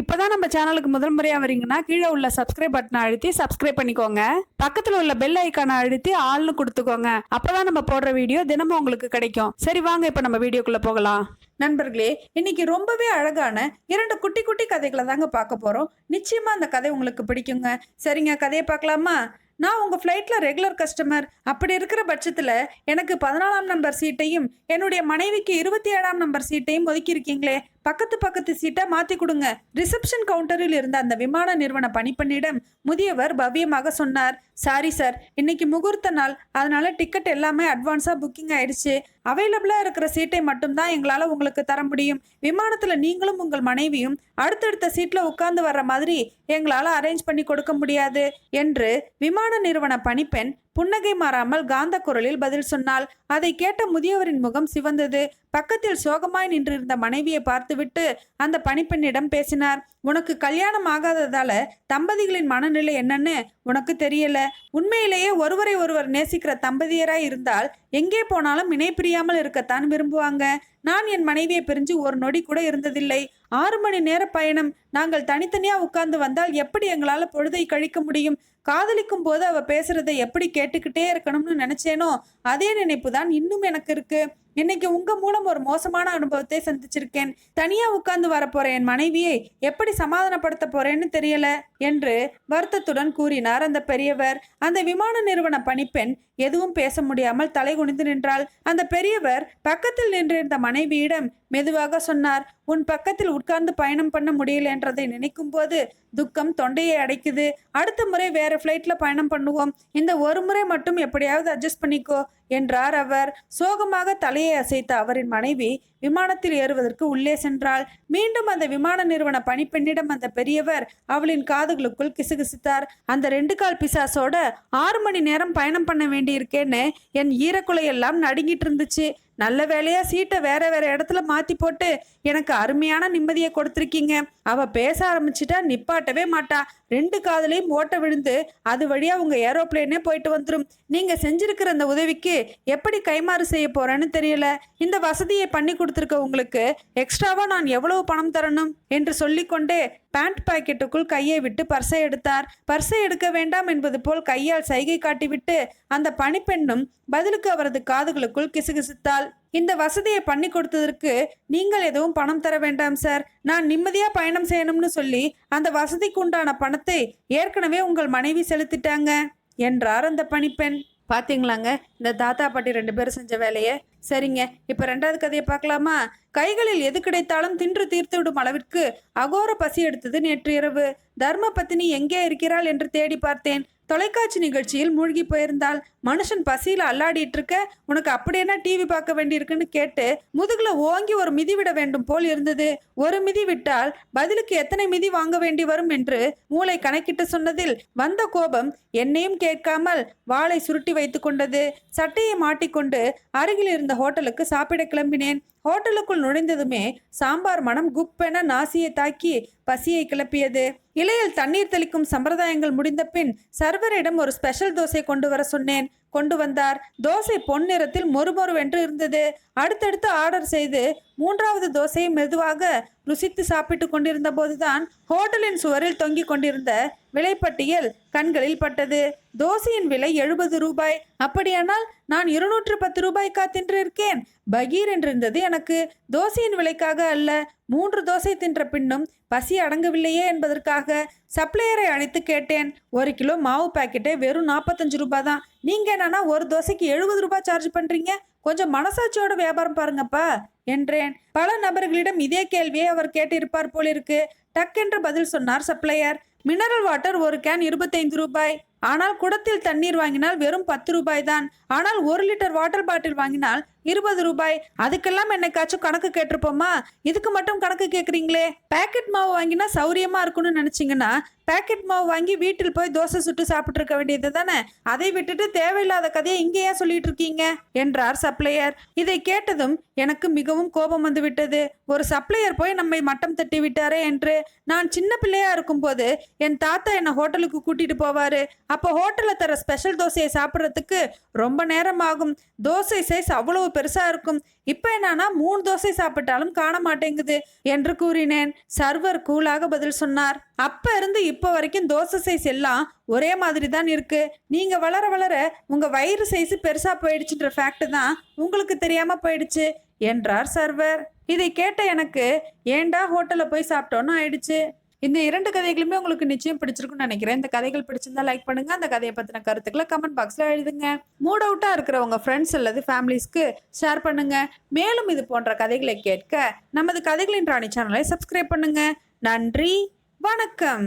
இப்போதான் நம்ம சேனலுக்கு முதல் முறையாக வரீங்கன்னா கீழே உள்ள சப்ஸ்கிரைப் பட்டனை அழுத்தி சப்ஸ்கிரைப் பண்ணிக்கோங்க. பக்கத்தில் உள்ள பெல் ஐக்கானை அழுத்தி ஆள்னு கொடுத்துக்கோங்க. அப்போதான் நம்ம போடுற வீடியோ தினமும் உங்களுக்கு கிடைக்கும். சரி வாங்க இப்போ நம்ம வீடியோக்குள்ளே போகலாம். நண்பர்களே இன்னைக்கு ரொம்பவே அழகான இரண்டு குட்டி குட்டி கதைகளை தாங்க பார்க்க போகிறோம் நிச்சயமாக அந்த கதை உங்களுக்கு பிடிக்குங்க. சரிங்க கதையை பார்க்கலாமா? நான் உங்கள் ஃப்ளைட்டில் ரெகுலர் கஸ்டமர் அப்படி இருக்கிற பட்சத்தில் எனக்கு பதினாலாம் நம்பர் சீட்டையும் என்னுடைய மனைவிக்கு இருபத்தி ஏழாம் நம்பர் சீட்டையும் ஒதுக்கியிருக்கீங்களே பக்கத்து பக்கத்து சீட்டை மாற்றி கொடுங்க. ரிசப்ஷன் கவுண்டரில் இருந்த அந்த விமான நிறுவன பணிப்பெண்ணிடம் முதியவர் பவ்யமாக சொன்னார் சாரி சார் இன்னைக்கு முகூர்த்த நாள் அதனால டிக்கெட் எல்லாமே அட்வான்ஸாக புக்கிங் ஆயிடுச்சு. அவைலபிளாக இருக்கிற சீட்டை மட்டும்தான் எங்களால் உங்களுக்கு தர முடியும். விமானத்தில் நீங்களும் உங்கள் மனைவியும் அடுத்தடுத்த சீட்டில் உட்கார்ந்து வர்ற மாதிரி எங்களால் அரேஞ்ச் பண்ணி கொடுக்க முடியாது என்று விமான நிர்வாண நிறுவன பணிப்பெண் புன்னகை மாறாமல் காந்த குரலில் பதில் சொன்னாள். அதை கேட்ட முதியவரின் முகம் சிவந்தது. பக்கத்தில் சோகமாய் நின்றிருந்த மனைவியை பார்த்துவிட்டு அந்த பணிப்பெண்ணிடம் பேசினார். உனக்கு கல்யாணம் ஆகாததால தம்பதிகளின் மனநிலை என்னன்னு உனக்கு தெரியல. உண்மையிலேயே ஒருவரை ஒருவர் நேசிக்கிற தம்பதியராய் இருந்தால் எங்கே போனாலும் இணை பிரியாமல் இருக்கத்தான் விரும்புவாங்க. நான் என் மனைவியை பிரிஞ்சு ஒரு நொடி கூட இருந்ததில்லை. ஆறு மணி நேர பயணம். நாங்கள் தனித்தனியா உட்கார்ந்து வந்தால் எப்படி எங்களால் பொழுதை கழிக்க முடியும்? காதலிக்கும் போது அவ பேசுறதை எப்படி கேட்டுக்கிட்டே இருக்கணும்னு நினைச்சேனோ அதே நினைப்பு தான் இன்னும் எனக்கு இருக்கு. இன்னைக்கு உங்க மூலம் ஒரு மோசமான அனுபவத்தை சந்திச்சிருக்கேன். தனியா உட்கார்ந்து வரப்போற என் மனைவியை எப்படி சமாதானப்படுத்த போறேன்னு தெரியல என்று வருத்தத்துடன் கூறினார் அந்த பெரியவர். அந்த விமான நிறுவன பணிப்பெண் எதுவும் பேச முடியாமல் தலை குனிந்து நின்றாள். அந்த பெரியவர் பக்கத்தில் நின்றிருந்த மனைவியிடம் மெதுவாக சொன்னார் உன் பக்கத்தில் உட்கார்ந்து பயணம் பண்ண முடியல என்றதை நினைக்கும் போது துக்கம் தொண்டையை அடைக்குது. அடுத்த முறை வேற ஃப்ளைட்ல பயணம் பண்ணுவோம். இந்த ஒரு முறை மட்டும் எப்படியாவது அட்ஜஸ்ட் பண்ணிக்கோ என்றார் அவர். சோகமாக தலையை அசைத்த அவரின் மனைவி விமானத்தில் ஏறுவதற்கு உள்ளே சென்றாள். மீண்டும் அந்த விமான நிறுவன பணிப்பெண்ணிடம் அந்த பெரியவர் அவளின் காதுகளுக்குள் கிசுகிசுத்தார். அந்த ரெண்டு கால் பிசாசோட ஆறு மணி நேரம் பயணம் பண்ண வேண்டியிருக்கேன்னு என் ஈரக்குலையெல்லாம் நடுங்கிட்டு இருந்துச்சு நல்ல வேலையா சீட்டை வேற வேற இடத்துல மாத்தி போட்டு எனக்கு அருமையான நிம்மதியை கொடுத்துருக்கீங்க. அவ பேச ஆரம்பிச்சிட்டா நிப்பாட்டவே மாட்டா. ரெண்டு காதலையும் ஓட்ட விழுந்து அது வழியா உங்க ஏரோப்ளேனே போயிட்டு வந்துடும் நீங்க செஞ்சிருக்கிற அந்த உதவிக்கு எப்படி கைமாறு செய்ய போறேன்னு தெரியல. இந்த வசதியை பண்ணி கொடுத்துருக்க உங்களுக்கு எக்ஸ்ட்ராவா நான் எவ்வளவு பணம் தரணும் என்று சொல்லிக்கொண்டே பேண்ட் பாக்கெட்டுக்குள் கையை விட்டு பர்சை எடுத்தார். பர்சை எடுக்க வேண்டாம் என்பது போல் கையால் சைகை காட்டிவிட்டு அந்த பணிப்பெண்ணும் பதிலுக்கு அவரது காதுகளுக்குள் கிசுகிசுத்தாள். இந்த வசதியை பண்ணி கொடுத்ததற்கு நீங்கள் எதுவும் பணம் தர வேண்டாம் சார். நான் நிம்மதியாக பயணம் செய்யணும்னு சொல்லி அந்த வசதிக்கு உண்டான பணத்தை ஏற்கனவே உங்கள் மனைவி செலுத்திட்டாங்க என்றார் அந்த பணிப்பெண். பாத்தீங்களாங்க? இந்த தாத்தா பாட்டி ரெண்டு பேரும் செஞ்ச வேலையை? சரிங்க. இப்போ ரெண்டாவது கதையை பார்க்கலாமா? கைகளில் எது கிடைத்தாலும் தின்று தீர்த்து விடும் அளவிற்கு அகோர பசி எடுத்தது நேற்று இரவு. தர்ம பத்தினி எங்கே இருக்கிறாள் என்று தேடி பார்த்தேன். தொலைக்காட்சி நிகழ்ச்சியில் மூழ்கி போயிருந்தாள் மனுஷன் பசியில் அல்லாடிட்டு இருக்க உனக்கு அப்படி டிவி பார்க்க வேண்டியிருக்குன்னு கேட்டு முதுகுல ஓங்கி ஒரு மிதி விட வேண்டும் போல் இருந்தது. ஒரு மிதி விட்டால் பதிலுக்கு எத்தனை மிதி வாங்க வேண்டி வரும் என்று மூளை கணக்கிட்டு சொன்னதில் வந்த கோபம் என்னையும் கேட்காமல் வாளை சுருட்டி வைத்து கொண்டது. சட்டையை மாட்டிக்கொண்டு அருகில் இருந்த ஹோட்டலுக்கு சாப்பிட கிளம்பினேன். ஹோட்டலுக்குள் நுழைந்ததுமே சாம்பார் மனம் குப்பென நாசியை தாக்கி பசியை கிளப்பியது. இலையில் தண்ணீர் தெளிக்கும் சம்பிரதாயங்கள் முடிந்த பின் சர்வரிடம் ஒரு ஸ்பெஷல் தோசை கொண்டு வர சொன்னேன். கொண்டு வந்தார். தோசை பொன்னிறத்தில் மொறுமொறுவென்று இருந்தது. அடுத்தடுத்து ஆர்டர் செய்து மூன்றாவது தோசையை மெதுவாக ருசித்து சாப்பிட்டு கொண்டிருந்த போதுதான் ஹோட்டலின் சுவரில் தொங்கிக் கொண்டிருந்த விலைப்பட்டியல் கண்களில் பட்டது. தோசையின் விலை எழுபது ரூபாய். அப்படியானால் நான் இருநூற்று பத்து ரூபாய்க்கா தின்றிருக்கேன்? பகீர் என்றிருந்தது எனக்கு. தோசையின் விலைக்காக அல்ல. மூன்று தோசை தின்ற பின்னும் பசி அடங்கவில்லையே என்பதற்காக சப்ளையரை அழைத்து கேட்டேன். ஒரு கிலோ மாவு பாக்கெட்டே வெறும் நாற்பத்தஞ்சு ரூபாய் தான் நீங்க என்னன்னா ஒரு தோசைக்கு எழுபது ரூபாய் சார்ஜ் பண்றீங்க? கொஞ்சம் மனசாட்சியோட வியாபாரம் பாருங்கப்பா என்றேன். பல நபர்களிடம் இதே கேள்வியை அவர் கேட்டிருப்பார் போலிருக்கு. டக்கென்று பதில் சொன்னார் சப்ளையர். மினரல் வாட்டர் ஒரு கேன் இருபத்தைந்து ரூபாய். ஆனால் குடத்தில் தண்ணீர் வாங்கினால் வெறும் பத்து ரூபாய் தான் ஆனால் ஒரு லிட்டர் வாட்டர் பாட்டில் வாங்கினால் இருபது ரூபாய். அதுக்கெல்லாம் என்னைக்காச்சும் கணக்கு கேட்டிருப்போமா? இதுக்கு மட்டும் கணக்கு கேட்குறீங்களே பேக்கெட் மாவு வாங்கினா சௌரியமாக இருக்கும்னு நினச்சிங்கன்னா பேக்கெட் மாவு வாங்கி வீட்டில் போய் தோசை சுட்டு சாப்பிட்டு இருக்க வேண்டியது தானே? அதை விட்டுட்டு தேவையில்லாத கதையை இங்கே ஏன் சொல்லிட்டு இருக்கீங்க? என்றார் சப்ளையர். இதை கேட்டதும் எனக்கு மிகவும் கோபம் வந்து விட்டது. ஒரு சப்ளையர் போய் நம்மை மட்டம் தட்டி விட்டாரே என்று. நான் சின்ன பிள்ளையா இருக்கும்போது என் தாத்தா என்னை ஹோட்டலுக்கு கூட்டிட்டு போவாரு. அப்போ ஹோட்டலில் தர ஸ்பெஷல் தோசையை சாப்பிட்றதுக்கு ரொம்ப நேரம் ஆகும். தோசை சைஸ் அவ்வளவு பெருசாக இருக்கும். இப்போ என்னன்னா மூணு தோசை சாப்பிட்டாலும் காண மாட்டேங்குது என்று கூறினேன். சர்வர் கூலாக பதில் சொன்னார். அப்ப இருந்து இப்போ வரைக்கும் தோசை சைஸ் எல்லாம் ஒரே மாதிரி தான் இருக்கு. நீங்க வளர வளர உங்க வயிறு சைஸ் பெருசா போயிடுச்சுன்ற ஃபேக்ட் தான் உங்களுக்கு தெரியாம போயிடுச்சு என்றார் சர்வர். இதை கேட்ட எனக்கு ஏன்டா ஹோட்டலில் போய் சாப்பிட்டோன்னு ஆயிடுச்சு? இந்த இரண்டு கதைகளுமே உங்களுக்கு நிச்சயம் பிடிச்சிருக்கும்னு நினைக்கிறேன். இந்த கதைகள் பிடிச்சிருந்தா லைக் பண்ணுங்க. அந்த கதையை பத்தின கருத்துக்களை கமெண்ட் பாக்ஸ்ல எழுதுங்க. மூட் அவுட்டா இருக்கிறவங்க ஃப்ரெண்ட்ஸ் அல்லது ஃபேமிலிஸ்க்கு ஷேர் பண்ணுங்க. மேலும் இது போன்ற கதைகளை கேட்க நமது கதைகளின் ராணி சேனலை சப்ஸ்கிரைப் பண்ணுங்க. நன்றி. வணக்கம்.